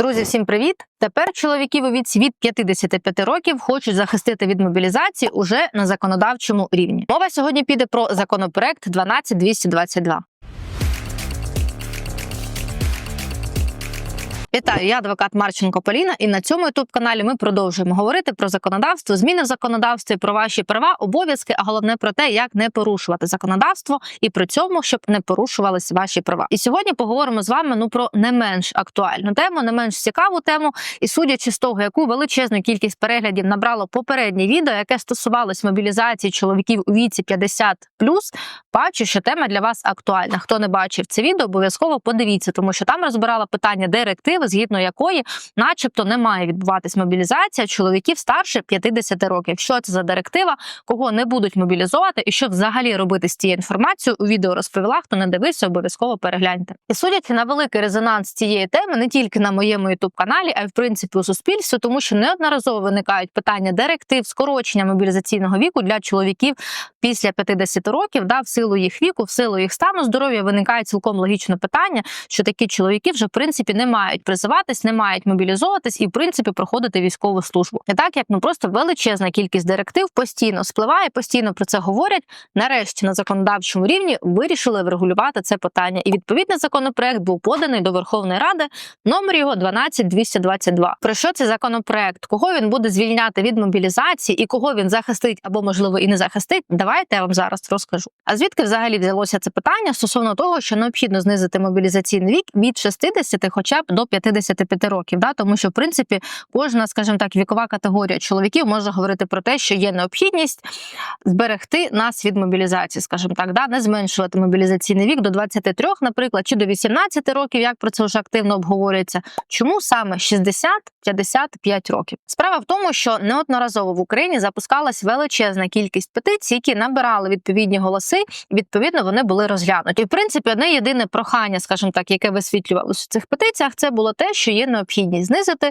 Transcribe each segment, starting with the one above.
Друзі, всім привіт! Тепер чоловіків у віці від 55 років хочуть захистити від мобілізації уже на законодавчому рівні. Мова сьогодні піде про законопроект 12222. Вітаю, я адвокат Марченко Поліна, і на цьому youtube каналі ми продовжуємо говорити про законодавство, зміни в законодавстві, про ваші права, обов'язки, а головне про те, як не порушувати законодавство і при цьому, щоб не порушувалися ваші права. І сьогодні поговоримо з вами ну про не менш актуальну тему, не менш цікаву тему. І судячи з того, яку величезну кількість переглядів набрало попереднє відео, яке стосувалось мобілізації чоловіків у віці 50+, бачу, що тема для вас актуальна. Хто не бачив це відео, обов'язково подивіться, тому що там розбирала питання директиви, згідно якої, начебто, не має відбуватись мобілізація чоловіків старше 50 років. Що це за директива, кого не будуть мобілізувати, і що взагалі робити з цією інформацією у відео розповіла. Хто не дивився, обов'язково перегляньте. І судячи на великий резонанс цієї теми, не тільки на моєму youtube каналі, а й в принципі у суспільстві, тому що неодноразово виникають питання директив скорочення мобілізаційного віку для чоловіків після 50 років, да, в силу їх віку, в силу їх стану здоров'я виникає цілком логічне питання, що такі чоловіки вже в принципі не мають призиватись, не мають мобілізовуватись і в принципі проходити військову службу. Не так як ну просто величезна кількість директив постійно спливає, постійно про це говорять. Нарешті на законодавчому рівні вирішили врегулювати це питання. І відповідний законопроект був поданий до Верховної Ради. Номер його 12222. Про що цей законопроект? Кого він буде звільняти від мобілізації і кого він захистить або можливо і не захистить? Давайте я вам зараз розкажу. А звідки взагалі взялося це питання стосовно того, що необхідно знизити мобілізаційний вік від 60 хоча б до 55 років, да тому що в принципі кожна, скажімо так, вікова категорія чоловіків може говорити про те, що є необхідність зберегти нас від мобілізації, скажімо так, да не зменшувати мобілізаційний вік до 23, наприклад, чи до 18 років, як про це вже активно обговорюється. Чому саме 60-55 років? Справа в тому, що неодноразово в Україні запускалась величезна кількість петицій, які набирали відповідні голоси, і відповідно вони були розглянуті. І в принципі, одне єдине прохання, скажімо так, яке висвітлювалося в цих петиціях, це було те, що є необхідність знизити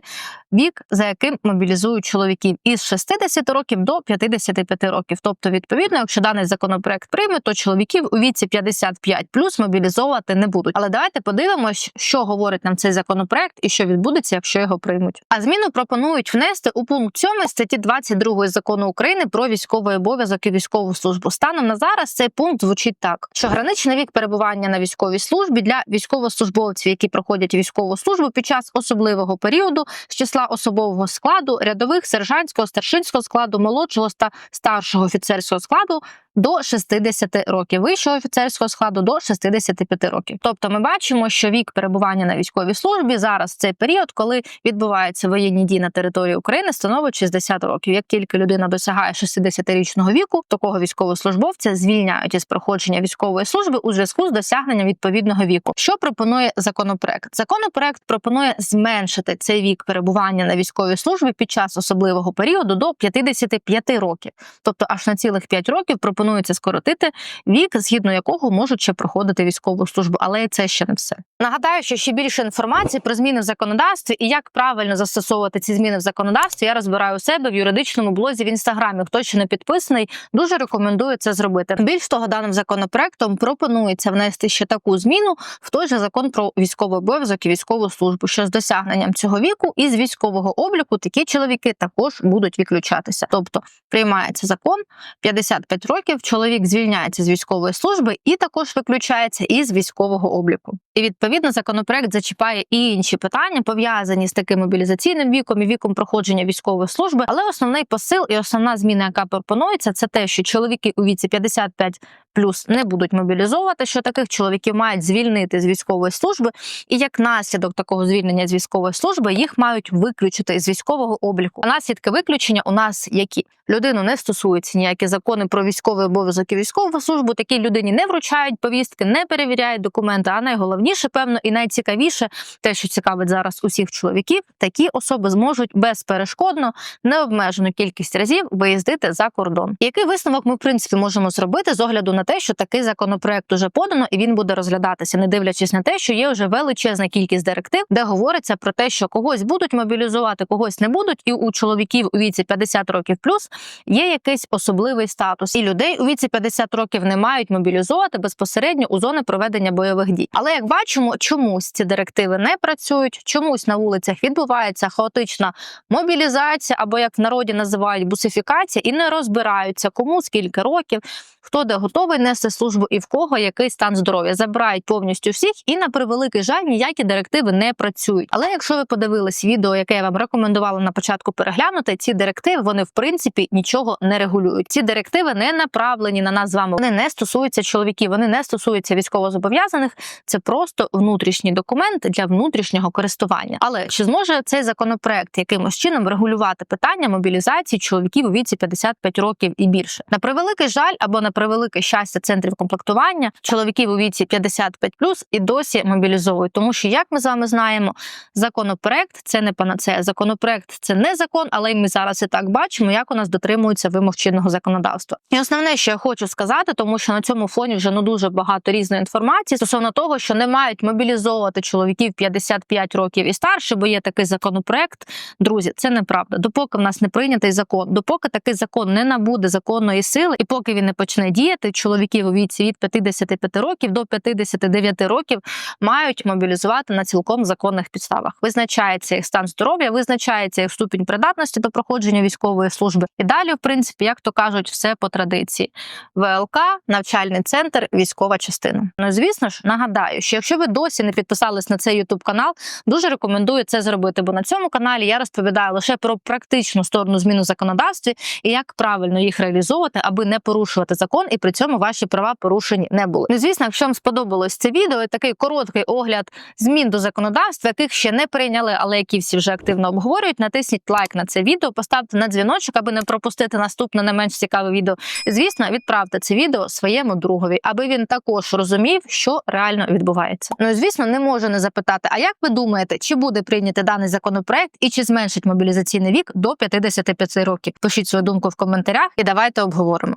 вік, за яким мобілізують чоловіків із 60 років до 55 років. Тобто, відповідно, якщо даний законопроект прийме, то чоловіків у віці 55 плюс мобілізовувати не будуть. Але давайте подивимось, що говорить нам цей законопроект і що відбудеться, якщо його приймуть. А зміну пропонують внести у пункт 7 статті 22 закону України про військовий обов'язок і військову службу. Станом на зараз цей пункт звучить так: що граничний вік перебування на військовій службі для військовослужбовців, які проходять військову службу під час особливого періоду з числа особового складу, рядових, сержантського, старшинського складу, молодшого та старшого офіцерського складу. До 60 років вищого офіцерського складу до 65 років. Тобто, ми бачимо, що вік перебування на військовій службі зараз цей період, коли відбуваються воєнні дії на території України, становить 60 років. Як тільки людина досягає 60-річного віку, такого військовослужбовця звільняють із проходження військової служби у зв'язку з досягненням відповідного віку. Що пропонує законопроект? Законопроект пропонує зменшити цей вік перебування на військовій службі під час особливого періоду до 55 років, тобто аж на цілих 5 років пропонується скоротити вік, згідно якого можуть ще проходити військову службу, але і це ще не все. Нагадаю, що ще більше інформації про зміни в законодавстві і як правильно застосовувати ці зміни в законодавстві, я розбираю у себе в юридичному блозі в інстаграмі. Хто ще не підписаний, дуже рекомендую це зробити. Більш того, даним законопроектом пропонується внести ще таку зміну в той же закон про військовий обов'язок і військову службу, що з досягненням цього віку із військового обліку такі чоловіки також будуть відключатися. Тобто приймається закон 55 років. Чоловік звільняється з військової служби і також виключається із військового обліку. І відповідно законопроект зачіпає і інші питання, пов'язані з таким мобілізаційним віком і віком проходження військової служби. Але основний посил і основна зміна, яка пропонується, це те, що чоловіки у віці 55 плюс не будуть мобілізовувати, що таких чоловіків мають звільнити з військової служби, і як наслідок такого звільнення з військової служби їх мають виключити з військового обліку. Наслідки виключення у нас які людину не стосуються ніякі закони про військовий обов'язок і військову службу. Такій людині не вручають повістки, не перевіряють документи. А найголовніше, певно, і найцікавіше, те, що цікавить зараз усіх чоловіків, такі особи зможуть безперешкодно необмежену кількість разів виїздити за кордон. Який висновок ми в принципі можемо зробити з огляду на на те, що такий законопроект уже подано і він буде розглядатися, не дивлячись на те, що є вже величезна кількість директив, де говориться про те, що когось будуть мобілізувати, когось не будуть, і у чоловіків у віці 50 років плюс є якийсь особливий статус, і людей у віці 50 років не мають мобілізувати безпосередньо у зони проведення бойових дій. Але як бачимо, чомусь ці директиви не працюють, чомусь на вулицях відбувається хаотична мобілізація, або як в народі називають бусифікація, і не розбираються, кому скільки років, хто де готовий нести службу і в кого який стан здоров'я. Забирають повністю всіх, і на превеликий жаль, ніякі директиви не працюють. Але якщо ви подивились відео, яке я вам рекомендувала на початку переглянути, ці директиви вони в принципі нічого не регулюють. Ці директиви не направлені на нас з вами. Вони не стосуються чоловіків, вони не стосуються військовозобов'язаних. Це просто внутрішній документ для внутрішнього користування. Але чи зможе цей законопроект якимось чином регулювати питання мобілізації чоловіків у віці 55 років і більше? На превеликий жаль або на превелике щастя центрів комплектування чоловіків у віці 55 і досі мобілізовують, тому що як ми з вами знаємо, законопроект це не панацея. Законопроект це не закон, але й ми зараз і так бачимо, як у нас дотримуються вимог чинного законодавства. І основне, що я хочу сказати, тому що на цьому фоні вже ну дуже багато різної інформації стосовно того, що не мають мобілізовувати чоловіків 55 років і старше, бо є такий законопроект. Друзі, це неправда. Допоки в нас не прийнятий закон, допоки такий закон не набуде законної сили, і поки він не почне діяти, чоловіків у віці від 55 років до 59 років мають мобілізувати на цілком законних підставах. Визначається їх стан здоров'я, визначається їх ступінь придатності до проходження військової служби. І далі, в принципі, як то кажуть, все по традиції. ВЛК, навчальний центр, військова частина. Ну звісно ж, нагадаю, що якщо ви досі не підписались на цей YouTube канал, дуже рекомендую це зробити. Бо на цьому каналі я розповідаю лише про практичну сторону змін у законодавстві і як правильно їх реалізовувати, аби не порушувати закон, і при цьому ваші права порушені не були. Ну, звісно, якщо вам сподобалось це відео, і такий короткий огляд змін до законодавства, яких ще не прийняли, але які всі вже активно обговорюють. Натисніть лайк на це відео, поставте на дзвіночок, аби не пропустити наступне не менш цікаве відео. Звісно, відправте це відео своєму другові, аби він також розумів, що реально відбувається. Ну звісно, не можу не запитати. А як ви думаєте, чи буде прийнятий даний законопроект і чи зменшить мобілізаційний вік до 55 років? Пишіть свою думку в коментарях і давайте обговоримо.